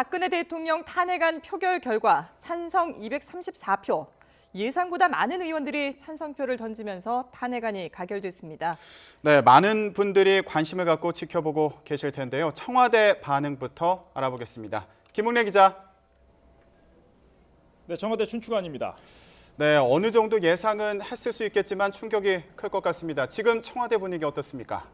박근혜 대통령 탄핵안 표결 결과 찬성 234표, 예상보다 많은 의원들이 찬성표를 던지면서 탄핵안이 가결됐습니다. 네, 많은 분들이 관심을 갖고 지켜보고 계실 텐데요. 청와대 반응부터 알아보겠습니다. 김웅래 기자. 네, 청와대 춘추관입니다. 네, 어느 정도 예상은 했을 수 있겠지만 충격이 클 것 같습니다. 지금 청와대 분위기 어떻습니까?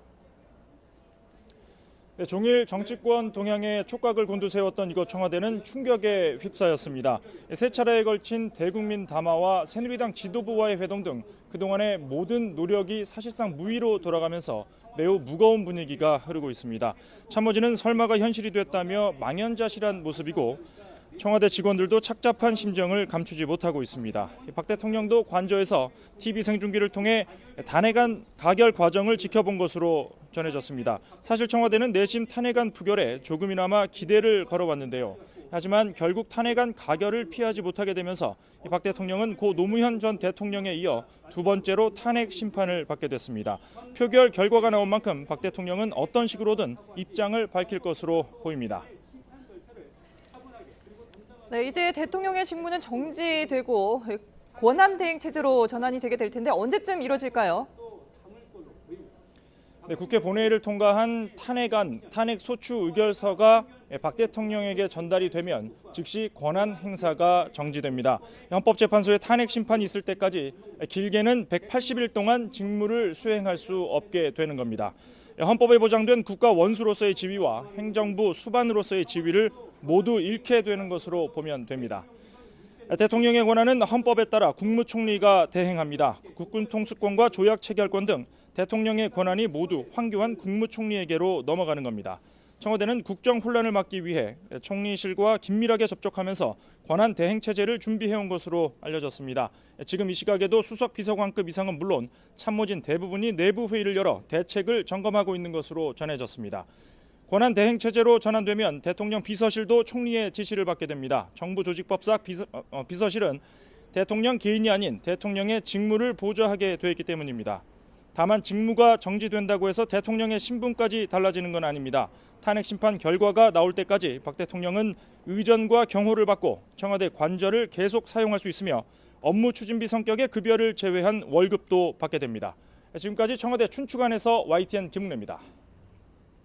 네, 종일 정치권 동향에 촉각을 곤두세웠던 이곳 청와대는 충격에 휩싸였습니다. 세 차례에 걸친 대국민 담화와 새누리당 지도부와의 회동 등 그동안의 모든 노력이 사실상 무의로 돌아가면서 매우 무거운 분위기가 흐르고 있습니다. 참모진은 설마가 현실이 됐다며 망연자실한 모습이고 청와대 직원들도 착잡한 심정을 감추지 못하고 있습니다. 박 대통령도 관저에서 TV 생중계를 통해 탄핵안 가결 과정을 지켜본 것으로 전해졌습니다. 사실 청와대는 내심 탄핵안 부결에 조금이나마 기대를 걸어왔는데요. 하지만 결국 탄핵안 가결을 피하지 못하게 되면서 박 대통령은 고 노무현 전 대통령에 이어 두 번째로 탄핵 심판을 받게 됐습니다. 표결 결과가 나온 만큼 박 대통령은 어떤 식으로든 입장을 밝힐 것으로 보입니다. 네, 이제 대통령의 직무는 정지되고 권한 대행 체제로 전환이 되게 될 텐데 언제쯤 이뤄질까요? 네, 국회 본회의를 통과한 탄핵안 탄핵 소추 의결서가 박 대통령에게 전달이 되면 즉시 권한 행사가 정지됩니다. 헌법재판소의 탄핵 심판이 있을 때까지 길게는 180일 동안 직무를 수행할 수 없게 되는 겁니다. 헌법에 보장된 국가 원수로서의 지위와 행정부 수반으로서의 지위를 모두 잃게 되는 것으로 보면 됩니다. 대통령의 권한은 헌법에 따라 국무총리가 대행합니다. 국군 통수권과 조약 체결권 등 대통령의 권한이 모두 황교안 국무총리에게로 넘어가는 겁니다. 청와대는 국정 혼란을 막기 위해 총리실과 긴밀하게 접촉하면서 권한 대행 체제를 준비해온 것으로 알려졌습니다. 지금 이 시각에도 수석 비서관급 이상은 물론 참모진 대부분이 내부 회의를 열어 대책을 점검하고 있는 것으로 전해졌습니다. 권한 대행 체제로 전환되면 대통령 비서실도 총리의 지시를 받게 됩니다. 정부 조직법상 비서, 어, 비서실은 대통령 개인이 아닌 대통령의 직무를 보좌하게 되어 있기 때문입니다. 다만 직무가 정지된다고 해서 대통령의 신분까지 달라지는 건 아닙니다. 탄핵 심판 결과가 나올 때까지 박 대통령은 의전과 경호를 받고 청와대 관저를 계속 사용할 수 있으며 업무 추진비 성격의 급여를 제외한 월급도 받게 됩니다. 지금까지 청와대 춘추관에서 YTN 김웅래입니다.